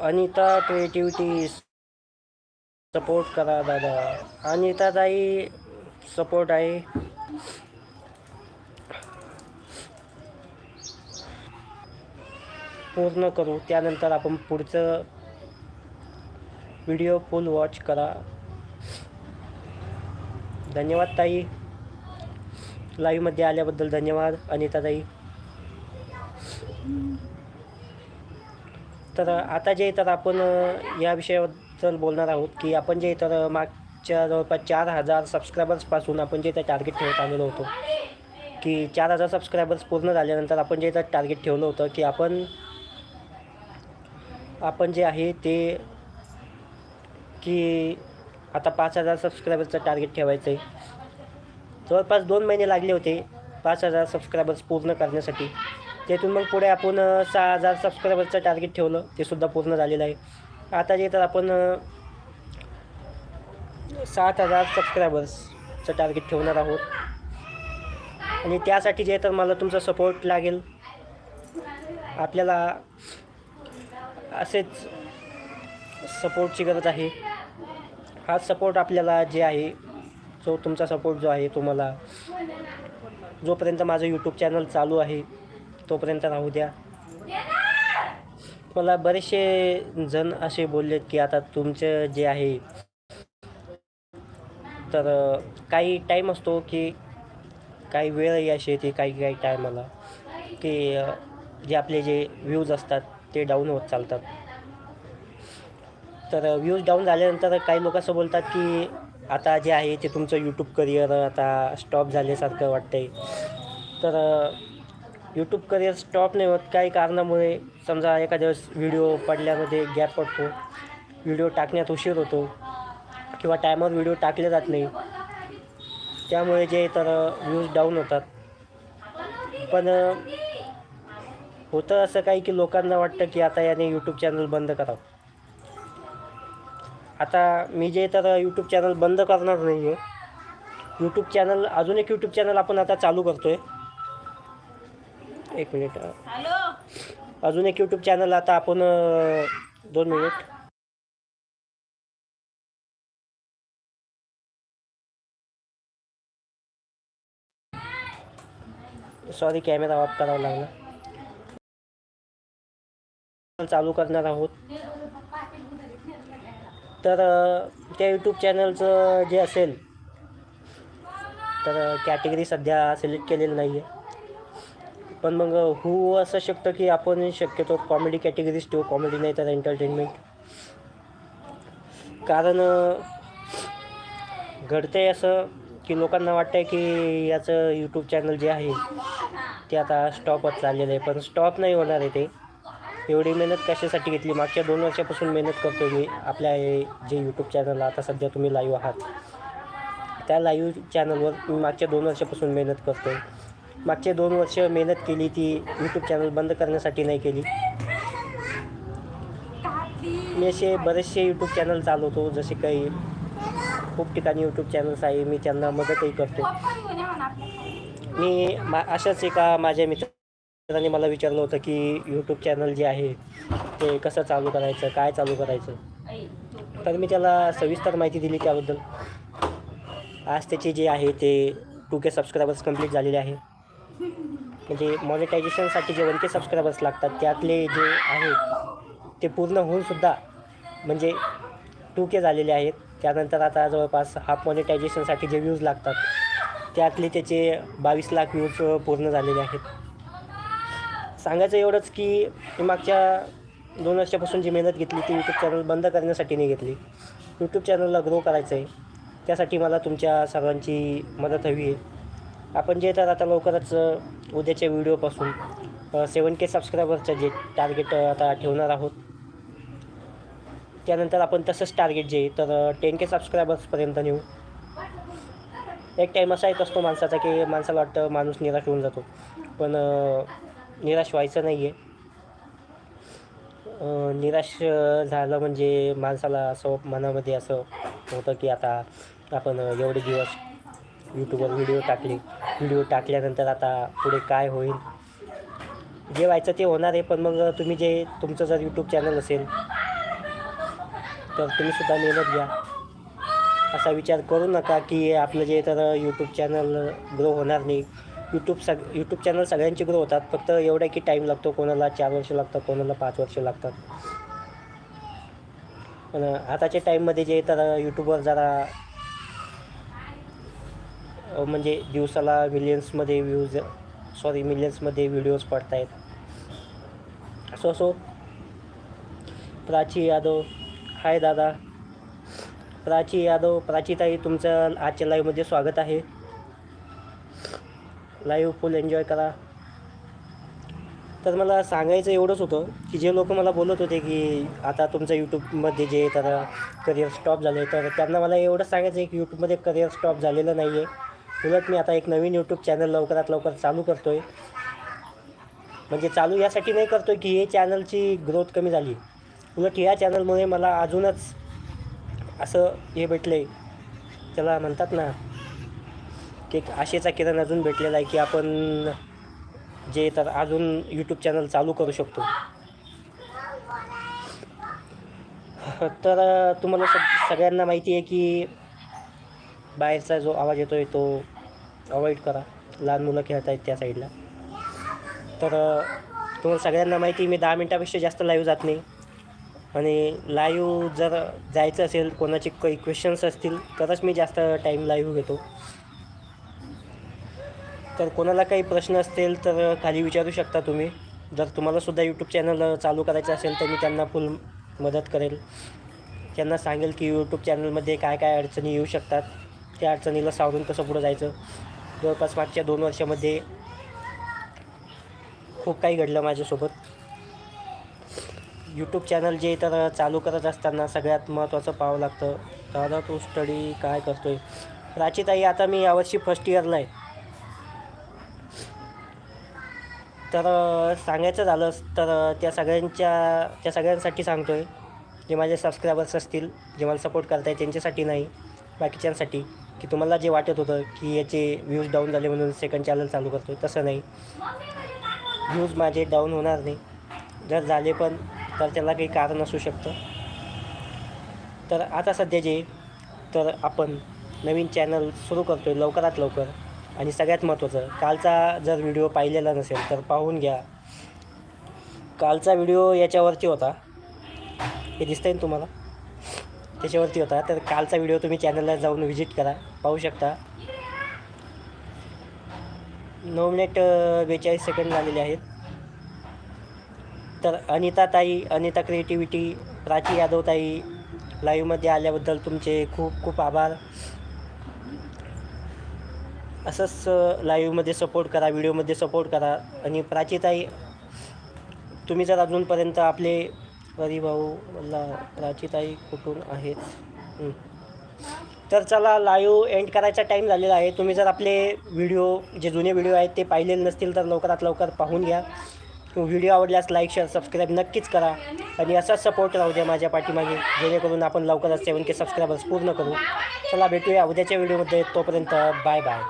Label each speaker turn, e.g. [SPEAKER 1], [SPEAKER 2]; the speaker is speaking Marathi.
[SPEAKER 1] अनिता क्रिएटिव्हिटी सपोर्ट करा दादा. अनिता ताई सपोर्ट आहे. पूर्ण करू. त्यानंतर आपण पुढचं व्हिडिओ फुल वॉच करा. धन्यवाद ताई. लाईव्हमध्ये आल्याबद्दल धन्यवाद अनिता ताई. तर आता जे तर आपण या विषयाबद्दल बोलणार आहोत की आपण जे तर मागच्या जवळपास चार हजार सबस्क्रायबर्सपासून आपण जे तर टार्गेट ठेवत आलेलो होतो की चार हजार सबस्क्रायबर्स पूर्ण झाल्यानंतर आपण जे तर टार्गेट ठेवलं होतं की आपण आपण जे आहे ते की आता पाच हजार सबस्क्रायबर्सचं टार्गेट ठेवायचं आहे जवळपास दोन महिने लागले होते पाच हजार सबस्क्रायबर्स पूर्ण करण्यासाठी. त्यातून मग पुढे आपण सहा हजार सबस्क्रायबरचं टार्गेट ठेवलं ते सुद्धा पूर्ण झालेलं आहे. आता जे तर आपण सात हजार सबस्क्रायबर्सचं टार्गेट ठेवणार आहोत. आणि त्यासाठी जे तर मला तुमचा सपोर्ट लागेल. आपल्याला असेच सपोर्टची गरज आहे. हा सपोर्ट आपल्याला जे आहे जो तुमचा सपोर्ट जो आहे तुम्हाला जोपर्यंत माझं यूट्यूब चॅनल चालू आहे तोपर्यंत राहू द्या. मला बरेचसे जण असे बोललेत की आता तुमचं जे आहे तर काही टाईम असतो की काही वेळ अशी येते काही काही टायमाला की जे आपले जे व्ह्यूज असतात ते डाऊन होत चालतात. तर व्ह्यूज डाऊन झाल्यानंतर काही लोक असं बोलतात की आता जे आहे ते तुमचं यूट्यूब करिअर आता स्टॉप झाल्यासारखं वाटतंय. तर यूट्यूब करिअर स्टॉप नाही होत. काही कारणामुळे समजा एखाद्या वेळेस व्हिडिओ पडल्यामध्ये गॅप पडतो. व्हिडिओ टाकण्यात उशीर होतो. किंवा टायमर व्हिडिओ टाकले जात नाही. त्यामुळे जे तर व्ह्यूज डाऊन होतात. पण होतं असं काही की लोकांना वाटतं की आता याने यूट्यूब चॅनल बंद करावं. आता मी जे तर यूट्यूब चॅनल बंद करणार नाही आहे यूट्यूब चॅनल अजून एक यूट्यूब चॅनल आपण आता चालू करतो आहे एक मिनिट. अजून एक यूट्यूब चॅनल आता आपण दोन मिनिट. सॉरी कॅमेरा ऑफ करावा लागला. चालू करणार आहोत. तर त्या यूट्यूब चॅनलचं जे असेल तर कॅटेगरी सध्या सिलेक्ट केलेलं नाही आहे पण मग हू असं शकतं की आपण शक्यतो कॉमेडी कॅटेगरीज ठेवू कॉमेडी नाही तर एंटरटेनमेंट कारण घडते असं की लोकांना वाटतंय की याचं यूट्यूब चॅनल जे आहे ते आता स्टॉपच चाललेलं आहे. पण स्टॉप नाही होणार आहे ते. एवढी मेहनत कशासाठी घेतली? मागच्या दोन वर्षापासून मेहनत करतो मी. आपल्या जे यूट्यूब चॅनल आता सध्या तुम्ही लाईव्ह आहात. त्या लाईव्ह चॅनलवर मी मागच्या दोन वर्षापासून मेहनत करतो मागचे दोन वर्ष मेहनत केली ती यूट्यूब चॅनल बंद करण्यासाठी नाही केली. मी असे बरेचसे यूट्यूब चॅनल चालवतो जसे काही खूप ठिकाणी यूट्यूब चॅनल्स आहे मी त्यांना मदतही करतो. मी मा अशाच एका माझ्या मित्राने मला विचारलं होतं की यूट्यूब चॅनल जे आहे ते कसं चालू करायचं काय चालू करायचं? तर मी त्याला सविस्तर माहिती दिली त्याबद्दल. आज त्याचे जे आहे ते टू के सबस्क्रायबर्स कंप्लीट झालेले आहे. म्हणजे मॉनिटायझेशनसाठी जे वन के सबस्क्रायबर्स लागतात. त्यातले जे आहे ते पूर्ण होऊनसुद्धा म्हणजे टू के झालेले आहेत. त्यानंतर आता जवळपास हाफ मॉनिटायझेशनसाठी जे व्ह्यूज लागतात त्यातले त्याचे बावीस लाख व्ह्यूज पूर्ण झालेले आहेत. सांगायचं एवढंच की मी मागच्या दोन वर्षापासून जी मेहनत घेतली ती यूट्यूब चॅनल बंद करण्यासाठी नाही घेतली. यूट्यूब चॅनलला ग्रो करायचं आहे त्यासाठी मला तुमच्या सर्वांची मदत हवी आहे. आपण जे तर आता लवकरच उद्याच्या व्हिडिओपासून सेवन के सबस्क्रायबरचं जे टार्गेट आता ठेवणार आहोत. त्यानंतर आपण तसंच टार्गेट जे तर टेन के सबस्क्रायबर्सपर्यंत नेऊ. एक टाईम असा येत असतो माणसाचा की माणसाला वाटतं माणूस निराश होऊन जातो. पण निराश व्हायचं नाही आहे निराश झालं म्हणजे माणसाला असं मनामध्ये असं होतं की आता आपण एवढे दिवस यूट्यूबवर व्हिडिओ टाकले. व्हिडिओ टाकल्यानंतर आता पुढे काय होईल? जे व्हायचं ते होणार आहे पण मग तुम्ही जे तुमचं जर यूट्यूब चॅनल असेल तर तुम्हीसुद्धा मेहनत घ्या. असा विचार करू नका की आपलं जे तर यूट्यूब चॅनल ग्रो होणार नाही. यूट्यूब सग यूट्यूब चॅनल सगळ्यांचे ग्रो होतात फक्त एवढं की टाईम लागतो कोणाला चार वर्ष लागतात कोणाला पाच वर्ष लागतात. पण आताच्या टाईममध्ये जे तर यूट्यूबवर जरा म्हणजे दिवसाला मिलियन्समध्ये व्ह्यूज सॉरी मिलियन्समध्ये व्हिडिओज पडत आहेत असो असो प्राची यादव हाय दादा. प्राची यादव प्राचीताई तुमचं आजच्या लाईव्हमध्ये स्वागत आहे. लाईव्ह फुल एन्जॉय करा. तर मला सांगायचं एवढंच होतं की जे लोक मला बोलत होते की आता तुमचं यूट्यूबमध्ये जे तर करिअर स्टॉप झालं आहे तर त्यांना मला एवढंच सांगायचं आहे की यूट्यूबमध्ये करिअर स्टॉप झालेलं नाही आहे उलट मी आता एक नवीन यूट्यूब चॅनल लवकरात लवकर चालू करतो आहे म्हणजे चालू यासाठी नाही करतो आहे की हे चॅनलची ग्रोथ कमी झाली. उलट ह्या चॅनलमुळे मला अजूनच असं हे भेटले त्याला म्हणतात ना की एक आशेचा किरण अजून भेटलेला आहे की आपण जे तर अजून यूट्यूब चॅनल चालू करू शकतो. तर तुम्हाला सग सगळ्यांना माहिती आहे की बाहेरचा जो आवाज येतो आहे तो अवॉइड करा. लहान मुलं खेळत आहेत त्या साईडला. तर तुम्हाला सगळ्यांना माहिती मी दहा मिनटापेक्षा जास्त लाईव्ह जात नाही. आणि लाईव्ह जर जायचं असेल कोणाचे काही क्वेश्चन्स असतील तरच मी जास्त टाईम लाईव्ह घेतो. तर कोणाला काही प्रश्न असतील तर खाली विचारू शकता तुम्ही. जर तुम्हालासुद्धा यूट्यूब चॅनल चालू करायचं असेल तर मी त्यांना फुल मदत करेल. त्यांना सांगेल की यूट्यूब चॅनलमध्ये काय काय अडचणी येऊ शकतात. त्या अडचणीला सावरून कसं पुढं जायचं? जवळपास मागच्या दोन वर्षामध्ये खूप काही घडलं माझ्यासोबत. यूट्यूब चॅनल जे तर चालू करत असताना सगळ्यात महत्त्वाचं पाहावं लागतं दादा तू स्टडी काय करतो आहे प्राचीताई आता मी यावर्षी फर्स्ट इयरला आहे. तर सांगायचं झालं तर त्या सगळ्यांच्या त्या सगळ्यांसाठी सांगतो आहे जे माझे सबस्क्रायबर्स असतील जे मला सपोर्ट करत आहे त्यांच्यासाठी नाही बाकीच्यांसाठी. की तुम्हाला जे वाटत होतं की याचे व्ह्यूज डाऊन झाले म्हणून सेकंड चॅनल चालू करतो तसं नाही. व्ह्यूज माझे डाऊन होणार नाही. जर झाले पण तर त्याला काही कारण असू शकतं. तर आता सध्या जे तर आपण नवीन चॅनल सुरू करतो आहे लवकरात लवकर. आणि सगळ्यात महत्त्वाचं कालचा जर व्हिडिओ पाहिलेला नसेल तर पाहून घ्या. कालचा व्हिडिओ याच्यावरती होता. हे दिसतंय ना तुम्हाला? त्याच्यावरती होता. तर कालचा व्हिडिओ तुम्ही चॅनलला जाऊन व्हिजिट करा. पाहू शकता. नऊ मिनिट बेचाळीस सेकंड झालेले आहेत. तर अनिता ताई अनिता क्रिएटिव्हिटी प्राची यादव ताई लाईव्हमध्ये आल्याबद्दल तुमचे खूप खूप आभार. असंच लाईव्हमध्ये सपोर्ट करा व्हिडिओमध्ये सपोर्ट करा. आणि प्राचीताई तुम्ही जर अजूनपर्यंत आपले भाऊ ला प्राचीताई कुठून आहेत? तर चला लाईव्ह एंड करायचा टाईम झालेला आहे. तुम्ही जर आपले व्हिडिओ जे जुने व्हिडिओ आहेत ते पाहिलेले नसतील तर लवकरात लवकर पाहून घ्या. व्हिडिओ आवडल्यास लाईक शेअर सबस्क्राईब नक्कीच करा. आणि असाच सपोर्ट राहू द्या माझ्या पाठीमागे जेणेकरून आपण लवकरच सेवन के सबस्क्रायबर्स पूर्ण करू. चला भेटूया उद्याच्या व्हिडिओमध्ये तोपर्यंत बाय बाय